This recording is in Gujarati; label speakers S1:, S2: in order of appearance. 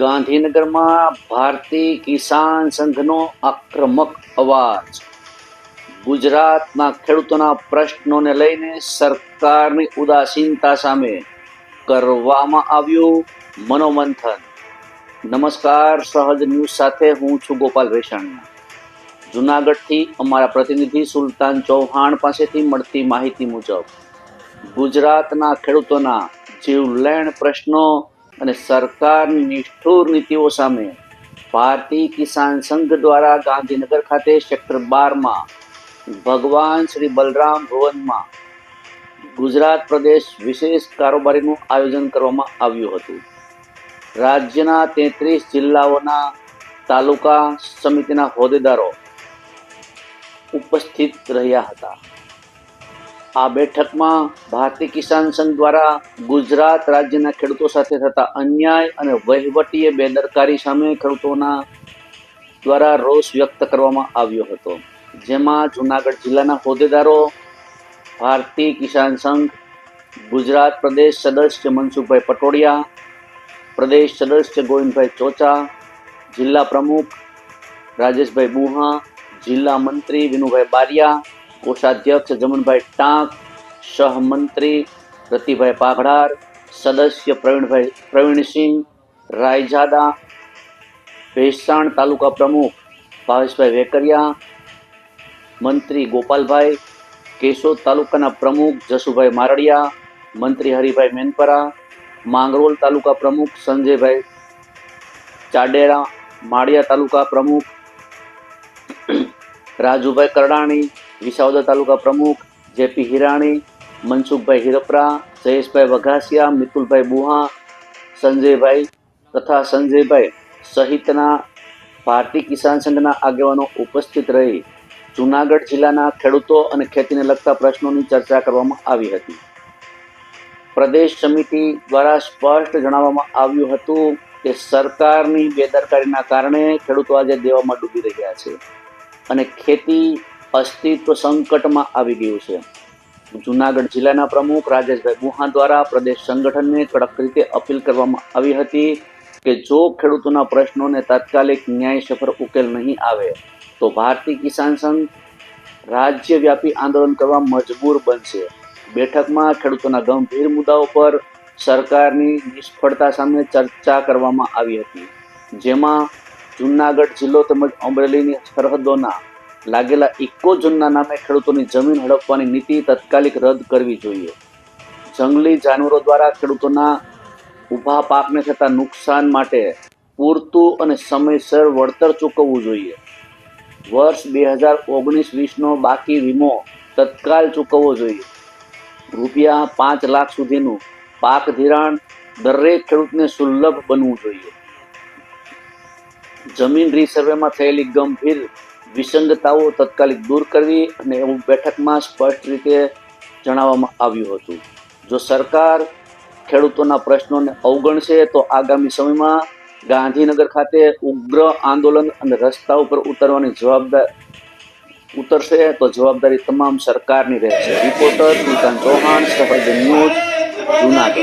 S1: ગાંધીનગરમાં ભારતીય કિસાન સંઘનો આક્રમક અવાજ. ગુજરાતના ખેડૂતોના પ્રશ્નોને લઈને સરકારની ઉદાસીનતા સામે કરવામાં આવ્યું મનોમંથન. નમસ્કાર, સહજ ન્યૂઝ સાથે હું છું ગોપાલ રેશાણીયા જુનાગઢથી અમારા પ્રતિનિધિ સુલતાન ચૌહાણ પાસેથી મળતી માહિતી મુજબ, ગુજરાતના ખેડૂતોના જીવલેણ પ્રશ્નો અને સરકારની નિષ્ઠુર નીતિઓ સામે ભારતીય કિસાન સંઘ દ્વારા ગાંધીનગર ખાતે સેક્ટર બારમાં ભગવાન શ્રી બલરામ ભવનમાં ગુજરાત પ્રદેશ વિશેષ કારોબારીનું આયોજન કરવામાં આવ્યું હતું. રાજ્યના તેત્રીસ જિલ્લાઓના તાલુકા સમિતિના હોદ્દેદારો ઉપસ્થિત રહ્યા હતા. આ બેઠકમાં ભારતીય કિસાન સંઘ દ્વારા ગુજરાત રાજ્યના ખેડૂતો સાથે થતા અન્યાય અને વહીવટીય બેદરકારી સામે ખેડૂતોના દ્વારા રોષ વ્યક્ત કરવામાં આવ્યો હતો. જેમાં જુનાગઢ જિલ્લાના હોદ્દેદારો ભારતીય કિસાન સંઘ, ગુજરાત પ્રદેશ સદસ્ય મનસુખભાઈ પટોડિયા પ્રદેશ સદસ્ય ગોવિંદભાઈ ચોચા, જિલ્લા પ્રમુખ રાજેશભાઈ બુહા, જિલ્લા મંત્રી વિનુભાઈ બારિયા કોષાધ્યક્ષ જમનભાઈ ટાંક સહમંત્રી રતિભાઈ પાઘડાર સદસ્ય પ્રવીણભાઈ પ્રવીણસિંહ રાયજાદા ભેસાણ તાલુકા પ્રમુખ ભાવેશભાઈ વેકરિયા મંત્રી ગોપાલભાઈ કેશોદ તાલુકાના પ્રમુખ જસુભાઈ મારડિયા મંત્રી હરિભાઈ મેનપરા માંગરોળ તાલુકા પ્રમુખ સંજયભાઈ ચાડેરા માળિયા તાલુકા પ્રમુખ રાજુભાઈ કરડાણી વિસાવદર તાલુકા પ્રમુખ જેપી હિરાણી, મનસુખભાઈ હિરપરા, જયેશભાઈ વઘાસિયા, મિતુલભાઈ બુહા સંજયભાઈ તથા સંજયભાઈ સહિતના ભારતીય કિસાન સંઘના આગેવાનો ઉપસ્થિત રહી જુનાગઢ જિલ્લાના ખેડૂતો અને ખેતીને લગતા પ્રશ્નોની ચર્ચા કરવામાં આવી હતી. પ્રદેશ સમિતિ દ્વારા સ્પષ્ટ જણાવવામાં આવ્યું હતું કે સરકારની બેદરકારીના કારણે ખેડૂતો આજે દેવામાં ડૂબી રહ્યા છે અને ખેતી અસ્તિત્વ સંકટમાં આવી ગયું છે. જુનાગઢ જિલ્લાના પ્રમુખ રાજેશભાઈ બુહા દ્વારા પ્રદેશ સંગઠનને કડક રીતે અપીલ કરવામાં આવી હતી કે જો ખેડૂતોના પ્રશ્નોને તાત્કાલિક ન્યાયસભર ઉકેલ નહીં આવે, તો ભારતીય કિસાન સંઘ રાજ્યવ્યાપી આંદોલન કરવા મજબૂર બનશે. બેઠકમાં ખેડૂતોના ગંભીર મુદ્દાઓ પર સરકારની નિષ્ફળતા સામે ચર્ચા કરવામાં આવી હતી, જેમાં જુનાગઢ જિલ્લો તેમજ અમરેલીની સરહદોના લાગેલા ઇકો ઝોનના નામે ખેડૂતોની જમીન હડપવાની નીતિ તત્કાલિક રદ કરવી જોઈએ. જંગલી જાનવરો દ્વારા ખેડૂતોના ઊભા પાકને થતા નુકસાન માટે પૂરતું અને સમયસર વળતર ચૂકવવું જોઈએ. વર્ષ બે હજાર ઓગણીસ વીસનો બાકી વીમો તત્કાલ ચૂકવવો જોઈએ. રૂપિયા પાંચ લાખ સુધીનું પાક ધિરાણ દરેક ખેડૂતને સુલભ બનવું જોઈએ. જમીન રીસર્વેમાં થયેલી ગંભીર વિસંગતાઓ તત્કાલિક દૂર કરવી અને એવું બેઠકમાં સ્પષ્ટ રીતે જણાવવામાં આવ્યું હતું. જો સરકાર ખેડૂતોના પ્રશ્નોને અવગણશે તો આગામી સમયમાં ગાંધીનગર ખાતે ઉગ્ર આંદોલન અને રસ્તા ઉપર ઉતરવાની જવાબદાર ઉતરશે તો જવાબદારી તમામ સરકારની રહેશે. રિપોર્ટર સુલતાન ચૌહાણ સફળ ન્યૂઝ જુનાગઢ.